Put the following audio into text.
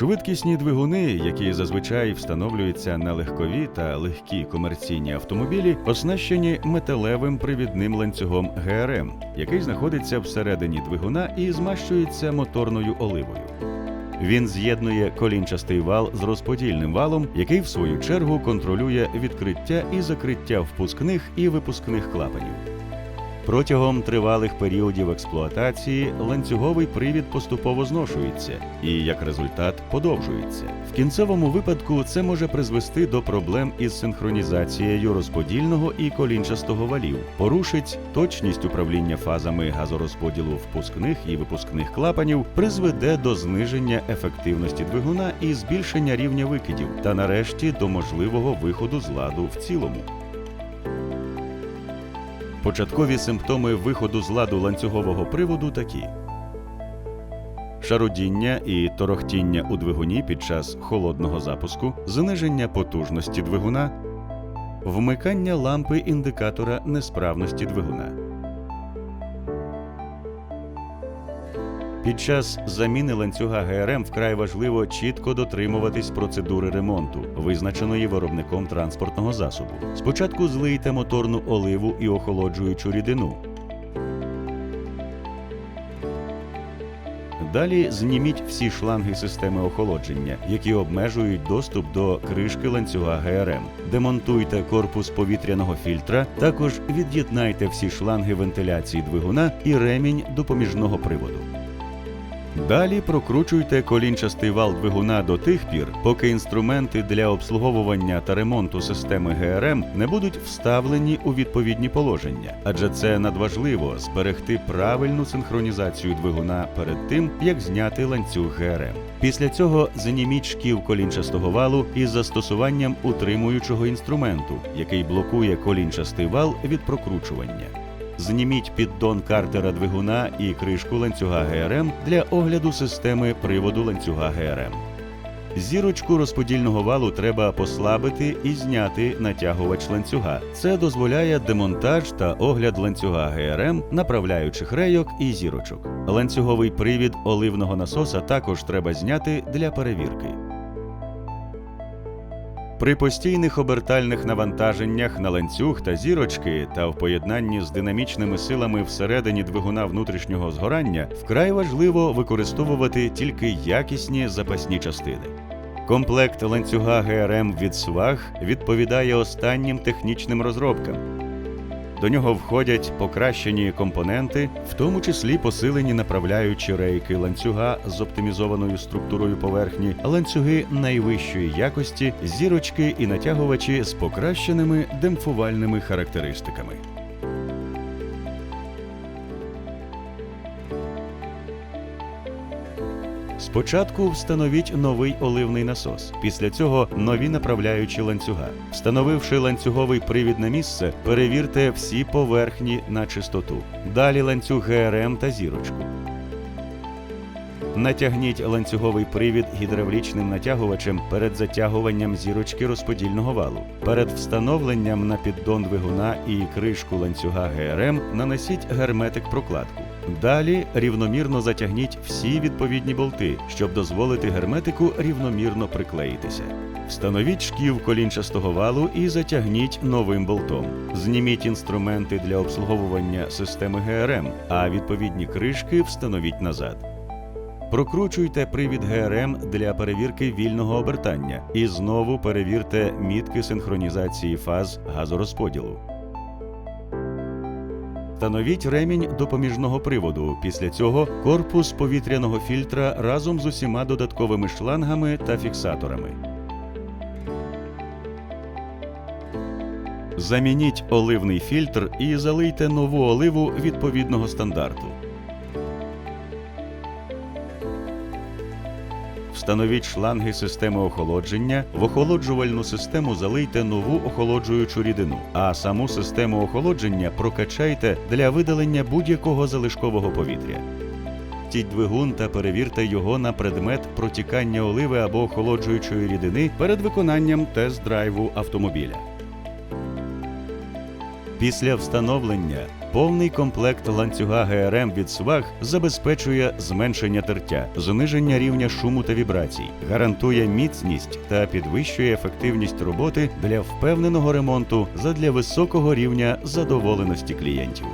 Швидкісні двигуни, які зазвичай встановлюються на легкові та легкі комерційні автомобілі, оснащені металевим привідним ланцюгом ГРМ, який знаходиться всередині двигуна і змащується моторною оливою. Він з'єднує колінчастий вал з розподільним валом, який в свою чергу контролює відкриття і закриття впускних і випускних клапанів. Протягом тривалих періодів експлуатації ланцюговий привід поступово зношується і, як результат, подовжується. В кінцевому випадку це може призвести до проблем із синхронізацією розподільного і колінчастого валів, порушить точність управління фазами газорозподілу впускних і випускних клапанів, призведе до зниження ефективності двигуна і збільшення рівня викидів, та нарешті до можливого виходу з ладу в цілому. Початкові симптоми виходу з ладу ланцюгового приводу такі: шарудіння і торохтіння у двигуні під час холодного запуску, зниження потужності двигуна, вмикання лампи індикатора несправності двигуна. Під час заміни ланцюга ГРМ вкрай важливо чітко дотримуватись процедури ремонту, визначеної виробником транспортного засобу. Спочатку злийте моторну оливу і охолоджуючу рідину. Далі зніміть всі шланги системи охолодження, які обмежують доступ до кришки ланцюга ГРМ. Демонтуйте корпус повітряного фільтра, також від'єднайте всі шланги вентиляції двигуна і ремінь допоміжного приводу. Далі прокручуйте колінчастий вал двигуна до тих пір, поки інструменти для обслуговування та ремонту системи ГРМ не будуть вставлені у відповідні положення, адже це надважливо зберегти правильну синхронізацію двигуна перед тим, як зняти ланцюг ГРМ. Після цього зніміть шків колінчастого валу із застосуванням утримуючого інструменту, який блокує колінчастий вал від прокручування. Зніміть піддон картера двигуна і кришку ланцюга ГРМ для огляду системи приводу ланцюга ГРМ. Зірочку розподільного валу треба послабити і зняти натягувач ланцюга. Це дозволяє демонтаж та огляд ланцюга ГРМ, направляючих рейок і зірочок. Ланцюговий привід оливного насоса також треба зняти для перевірки. При постійних обертальних навантаженнях на ланцюг та зірочки та в поєднанні з динамічними силами всередині двигуна внутрішнього згорання вкрай важливо використовувати тільки якісні запасні частини. Комплект ланцюга ГРМ від сваг відповідає останнім технічним розробкам. До нього входять покращені компоненти, в тому числі посилені направляючі рейки ланцюга з оптимізованою структурою поверхні, ланцюги найвищої якості, зірочки і натягувачі з покращеними демпфувальними характеристиками. Спочатку встановіть новий оливний насос. Після цього нові направляючі ланцюга. Встановивши ланцюговий привід на місце, перевірте всі поверхні на чистоту. Далі ланцюг ГРМ та зірочку. Натягніть ланцюговий привід гідравлічним натягувачем перед затягуванням зірочки розподільного валу. Перед встановленням на піддон двигуна і кришку ланцюга ГРМ нанесіть герметик прокладку. Далі рівномірно затягніть всі відповідні болти, щоб дозволити герметику рівномірно приклеїтися. Встановіть шків колінчастого валу і затягніть новим болтом. Зніміть інструменти для обслуговування системи ГРМ, а відповідні кришки встановіть назад. Прокручуйте привід ГРМ для перевірки вільного обертання і знову перевірте мітки синхронізації фаз газорозподілу. Встановіть ремінь допоміжного приводу. Після цього корпус повітряного фільтра разом з усіма додатковими шлангами та фіксаторами. Замініть оливний фільтр і залийте нову оливу відповідного стандарту. Встановіть шланги системи охолодження. В охолоджувальну систему залийте нову охолоджуючу рідину, а саму систему охолодження прокачайте для видалення будь-якого залишкового повітря. Тіть двигун та перевірте його на предмет протікання оливи або охолоджуючої рідини перед виконанням тест-драйву автомобіля. Після встановлення Повний комплект ланцюга ГРМ від сваг забезпечує зменшення тертя, зниження рівня шуму та вібрацій, гарантує міцність та підвищує ефективність роботи для впевненого ремонту задля високого рівня задоволеності клієнтів.